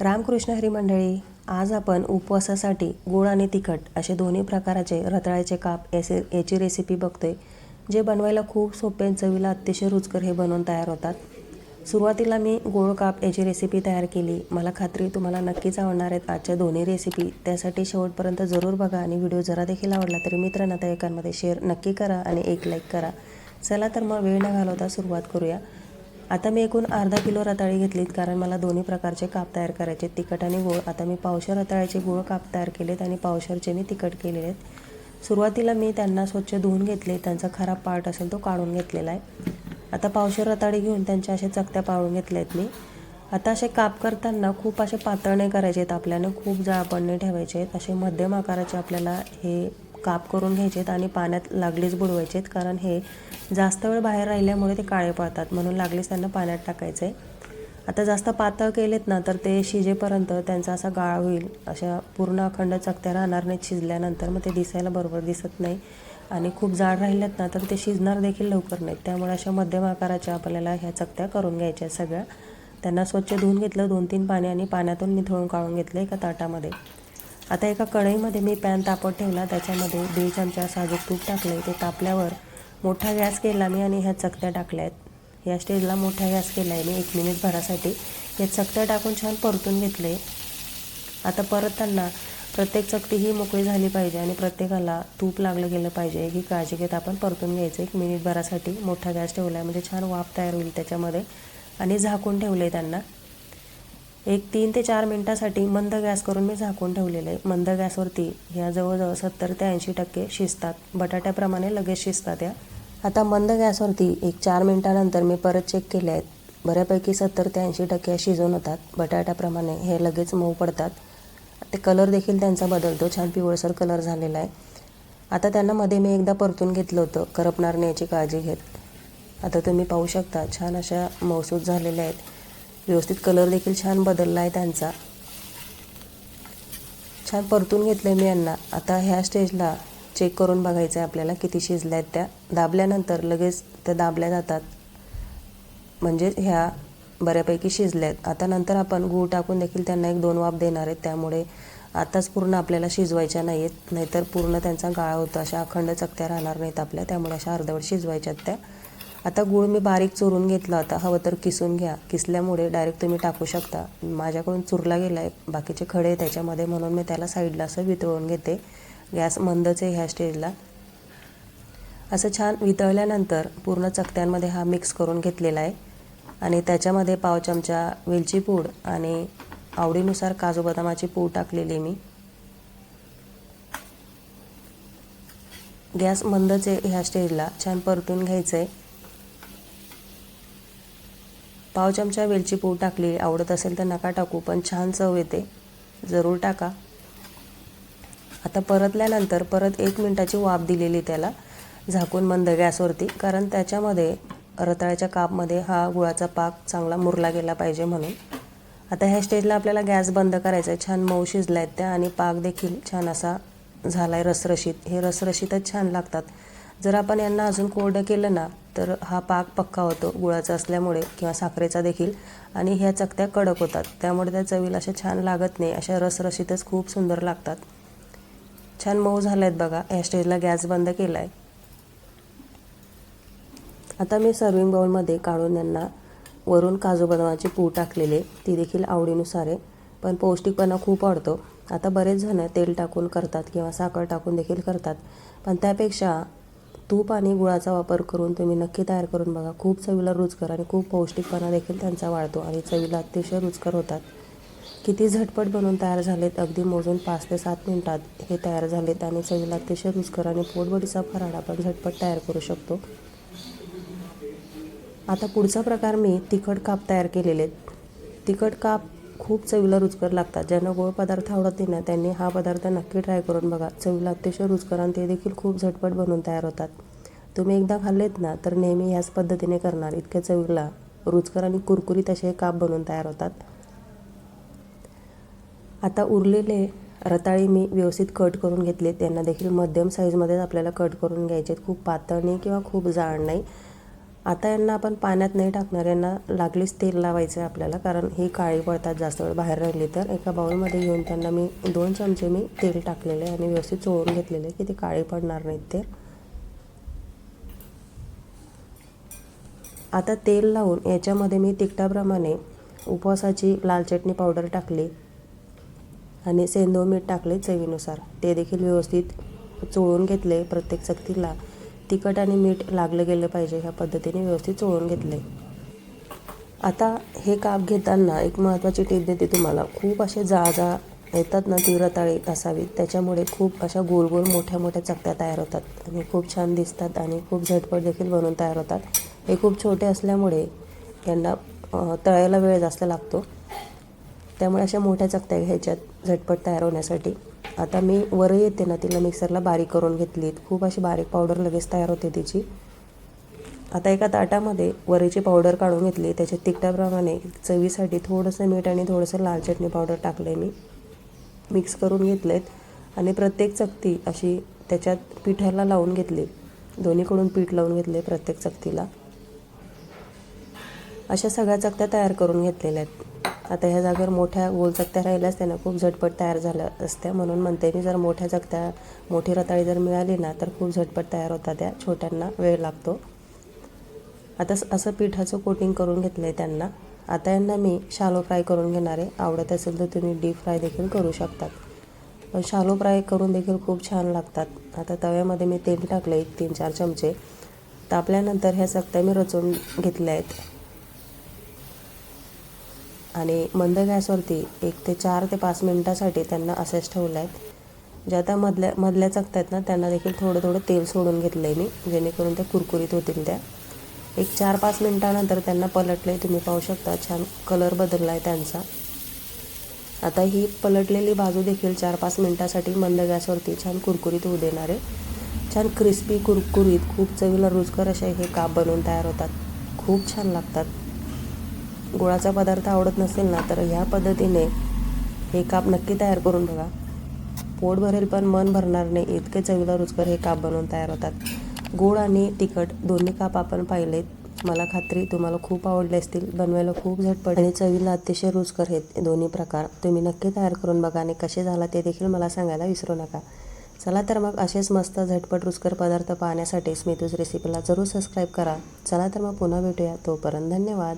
रामकृष्ण हरी मंडळी आज आपण उपवासासाठी गोड आणि तिखट असे दोन्ही प्रकाराचे रताळ्याचे काप याचे याची रेसिपी बघतोय जे बनवायला खूप सोपे आणि चवीला अतिशय रुचकर हे बनवून तयार होतात. सुरुवातीला मी गोड काप याची रेसिपी तयार केली. मला खात्री तुम्हाला नक्कीच आवडणार आहेत आजच्या दोन्ही रेसिपी त्यासाठी शेवटपर्यंत जरूर बघा आणि व्हिडिओ जरा देखील आवडला तरी मित्रांना त्या एकांमध्ये शेअर नक्की करा आणि एक लाईक करा. चला तर मग वेळ न घालवता सुरुवात करूया. आता मी एकूण अर्धा किलो रताळी घेतलीत कारण मला दोन्ही प्रकारचे काप तयार करायचे तिखट आणि गोळ. आता मी पावशर रताळ्याचे गोळ काप तयार केलेत आणि पावशरचे मी तिखट केलेले आहेत सुरुवातीला मी त्यांना स्वच्छ धुवून घेतले. त्यांचा खराब पार्ट असेल तो काढून घेतलेला आहे. आता पावशर रताळी घेऊन त्यांच्या अशा चकत्या पाळून घेतल्या आहेत मी. आता असे काप करताना खूप असे पातळ नाही करायचे आहेत आपल्याला खूप जाळपण नाही ठेवायचे आहेत असे मध्यम आकाराचे आपल्याला हे काप करून घ्यायचे आहेत आणि पाण्यात लागलीच बुडवायचेत कारण हे जास्त वेळ बाहेर राहिल्यामुळे ते काळे पडतात. म्हणून लागलीच त्यांना पाण्यात टाकायचं आहे आता जास्त पातळ केलेत ना तर ते शिजेपर्यंत त्यांचा असा गाळ होईल. अशा पूर्ण अखंड चकत्या राहणार नाहीत शिजल्यानंतर मग ते दिसायला बरोबर दिसत नाही. आणि खूप जाड राहिल्यात ना तर ते शिजणार देखील लवकर नाहीत. त्यामुळे अशा मध्यम आकाराच्या आपल्याला ह्या चकत्या करून घ्यायच्या सगळ्या. त्यांना स्वच्छ धुवून घेतलं दोन तीन पाणी आणि पाण्यातून निथळून काढून घेतलं एका ताटामध्ये. आता एका कढईमध्ये मी पॅन तापत ठेवला त्याच्यामध्ये दीड चमचा साजूक तूप टाकले ते तापल्यावर मोठा गॅस केला मी आणि ह्या चकत्या टाकल्या आहेत या स्टेजला मोठा गॅस केला आहे मी एक मिनिट भरासाठी. हे चकत्या टाकून छान परतून घेतले. आता परतताना प्रत्येक चकती ही मोकळी झाली पाहिजे आणि प्रत्येकाला तूप लागलं गेलं पाहिजे. ही काळजी घेत आपण परतून घ्यायचं. एक मिनिटभरासाठी मोठा गॅस ठेवला आहे म्हणजे छान वाफ तयार होईल त्याच्यामध्ये. आणि झाकून ठेवलं आहे त्यांना. एक तीन ते चार मिनटासाठी मंद गॅस करून मी झाकून ठेवलेलं आहे. मंद गॅसवरती ह्या जवळजवळ सत्तर ते ऐंशी टक्के शिजतात. बटाट्याप्रमाणे लगेच शिजतात या. आता मंद गॅसवरती एक चार मिनटानंतर मी परत चेक केले आहेत. बऱ्यापैकी सत्तर ते ऐंशी टक्के शिजवून होतात. बटाट्याप्रमाणे हे लगेच मऊ पडतात. ते कलर देखील त्यांचा बदलतो. छान पिवळसर कलर झालेला आहे. आता त्यांना मध्ये मी एकदा परतून घेतलं होतं. करपणार नाही याची काळजी घेत. आता तुम्ही पाहू शकता छान अशा मौसूद झालेल्या आहेत. व्यवस्थित कलर देखील छान बदलला आहे त्यांचा. छान परतून घेतलं आहे मी यांना. आता ह्या स्टेजला चेक करून बघायचं आहे आपल्याला किती शिजल्या आहेत त्या. दाबल्यानंतर लगेच त्या दाबल्या जातात. म्हणजे ह्या बऱ्यापैकी शिजल्या आहेत. आता नंतर आपण गूळ टाकून देखील त्यांना एक दोन वाफ देणार आहेत. त्यामुळे आताच पूर्ण आपल्याला शिजवायच्या नाही आहेत नाहीतर पूर्ण त्यांचा गाळा होतो. अशा अखंड चकत्या राहणार नाहीत आपल्या. त्यामुळे अशा अर्धवट शिजवायच्यात त्या. आता गूळ मी बारीक चुरून घेतला होता. हवं तर किसून घ्या. किसल्यामुळे डायरेक्ट तुम्ही टाकू शकता. माझ्याकडून चुरला गेला आहे बाकीचे खडे त्याच्यामध्ये म्हणून मी त्याला साईडला असं वितळून घेते. गॅस मंदच आहे ह्या स्टेजला असं छान वितळल्यानंतर पूर्ण चकत्यांमध्ये हा मिक्स करून घेतलेला आहे. आणि त्याच्यामध्ये पाव चमचा वेलची पूड आणि आवडीनुसार काजू बदामाची पूड टाकलेली मी. गॅस मंदच आहे ह्या स्टेजला छान परतून घ्यायचं आहे पाव चमचा वेलची पूड टाकली. आवडत असेल तर नका टाकू पण छान चव येते. जरूर टाका. आता परतल्यानंतर परत एक मिनटाची वाफ दिलेली त्याला. झाकून मंद गॅसवरती कारण त्याच्यामध्ये रताळ्याच्या कापमध्ये हा गुळाचा पाक चांगला मुरला गेला पाहिजे म्हणून. आता ह्या स्टेजला आपल्याला गॅस बंद करायचा आहे. छान मऊ शिजला आहेत त्या आणि पाक देखील छान असा झाला आहे रसरशीत. हे रसरशीतच छान लागतात. जर आपण यांना अजून कोरडं केलं ना तर हा पाक पक्का होतो गुळाचा असल्यामुळे किंवा साखरेचा देखील. आणि ह्या चकत्या कडक होतात त्यामुळे त्या चवीला अशा छान लागत नाही अशा रसरशीतच खूप सुंदर लागतात. छान मऊ झाल्या आहेत बघा ह्या स्टेजला गॅस बंद केला आहे आता मी सर्विंग बाउलमध्ये काढून यांना वरून काजू बदामाची पूड टाकलेले ती देखील आवडीनुसार आहे. पण पौष्टिकपणा खूप वाढतो. आता बरेच जण तेल टाकून करतात किंवा साखर टाकून देखील करतात. पण त्यापेक्षा तूप आणि गुळाचा वापर करून तुम्ही नक्की तयार करून बघा. खूप चवीला रुचकर आणि खूप पौष्टिकपणा देखील त्यांचा वाढतो आणि चवीला अतिशय रुचकर होतात. किती झटपट बनवून तयार झालेत अगदी मोजून पाच ते सात मिनिटात हे तयार झालेत आणि चवीला अतिशय रुचकर आणि पोटबडीचा फराळ आपण झटपट तयार करू शकतो. आता पुढचा प्रकार मी तिखट काप तयार केलेले आहेत. तिखट काप खूप चवीला रुचकर लागतात. ज्यांना गोड पदार्थ आवडत नाही ना त्यांनी हा पदार्थ नक्की ट्राय करून बघा. चवीला अतिशय रुचकर आणि ते देखील खूप झटपट बनवून तयार होतात. तुम्ही एकदा खाल्लेत ना तर नेहमी ह्याच पद्धतीने करणार. इतक्या चवीला रुचकर आणि कुरकुरीत असे काप बनवून तयार होतात. आता उरलेले रताळी मी व्यवस्थित कट करून घेतले त्यांना देखील मध्यम साईजमध्येच आपल्याला कट करून घ्यायचे खूप पातळ नाही किंवा खूप जाड नाही. आता यांना आपण पाण्यात नाही टाकणार यांना लागलीच तेल लावायचं आहे आपल्याला कारण ही काळी पडतात जास्त वेळ बाहेर राहिली तर. एका बाउलमध्ये घेऊन त्यांना मी दोन चमचे मी तेल टाकलेले आहे आणि व्यवस्थित चोळून घेतलेले की ते काळी पडणार नाहीत ते. आता तेल लावून याच्यामध्ये मी तिखटाप्रमाणे उपवासाची लाल चटणी पावडर टाकली आणि सेंदो मीठ टाकले चवीनुसार. ते देखील व्यवस्थित चोळून घेतले प्रत्येक चकतीला तिखट आणि मीठ लागलं गेलं पाहिजे ह्या पद्धतीने व्यवस्थित चोळून घेतले आता हे काप घेताना एक महत्त्वाची टीप देते तुम्हाला. खूप असे जाळजा येतात ना ती रताळी असावीत. त्याच्यामुळे खूप अशा गोल गोल मोठ्या मोठ्या चकत्या तयार होतात. आणि खूप छान दिसतात आणि खूप झटपट देखील बनवून तयार होतात. हे खूप छोटे असल्यामुळे यांना तळायला वेळ जास्त लागतो. त्यामुळे अशा मोठ्या चकत्या घ्यायच्यात झटपट तयार होण्यासाठी. आता मी वर येते ना तिला मिक्सरला बारीक करून घेतलीत. खूप अशी बारीक पावडर लगेच तयार होते तिची. आता एका ताटामध्ये वरीची पावडर काढून घेतली. त्याच्यात तिखटाप्रमाणे चवीसाठी थोडंसं मीठ आणि थोडंसं लाल चटणी पावडर टाकलं आहे मी. मिक्स करून घेतलेत. आणि प्रत्येक चकती अशी त्याच्यात पिठाला लावून घेतली. दोन्हीकडून पीठ लावून घेतले प्रत्येक चकतीला. अशा सगळ्या चकत्या तयार करून घेतलेल्या आहेत. आता ह्या जागेवर मोठ्या गोल चकत्या राहिल्यास त्यांना खूप झटपट तयार झाल्या असत्या म्हणून म्हणते मी जर मोठ्या चकत्या मोठी रताळी जर मिळाली ना तर खूप झटपट तयार होतात त्या. छोट्यांना वेळ लागतो. आता स- असं पिठाचं कोटिंग करून घेतलं आहे त्यांना. आता यांना मी शालो फ्राय करून घेणार आहे. आवडत असेल तर तुम्ही डीप फ्राय देखील करू शकतात. पण शालो फ्राय करून देखील खूप छान लागतात. आता तव्यामध्ये मी तेल टाकलं एक तीन चार चमचे. तापल्यानंतर ह्या चकत्या मी रचून घेतल्या आहेत आणि मंद गॅसवरती एक ते चार ते पाच मिनटासाठी त्यांना असेच ठेवलं आहेत ज्या त्या मधल्या मधल्या चकत्या आहेत ना त्यांना देखील थोडं थोडं तेल सोडून घेतलं आहे मी जेणेकरून त्या कुरकुरीत होतील त्या. एक चार पाच मिनटानंतर त्यांना पलटले तुम्ही पाहू शकता छान कलर बदलला आहे त्यांचा. आता ही पलटलेली बाजू देखील चार पाच मिनटासाठी मंद गॅसवरती छान कुरकुरीत होऊ देणार आहे. छान क्रिस्पी कुरकुरीत खूप चवीला रुचकर असे हे काप बनवून तयार होतात. खूप छान लागतात. गुळाचा पदार्थ आवडत नसेल ना तर ह्या पद्धतीने हे काप नक्की तयार करून बघा. पोट भरेल पण मन भरणार नाही. इतके चवीला रुचकर हे काप बनवून तयार होतात. गोड आणि तिखट दोन्ही काप आपण पाहिलेत मला खात्री तुम्हाला खूप आवडले असतील. बनवायला खूप झटपट आणि चवीला अतिशय रुचकर आहेत हे दोन्ही प्रकार तुम्ही नक्की तयार करून बघा आणि कसे झाला ते देखील मला सांगायला विसरू नका. चला तर मग असेच मस्त झटपट रुचकर पदार्थ पाहण्यासाठी स्मितूज रेसिपीला जरूर सबस्क्राईब करा. चला तर मग पुन्हा भेटूया. तोपर्यंत धन्यवाद.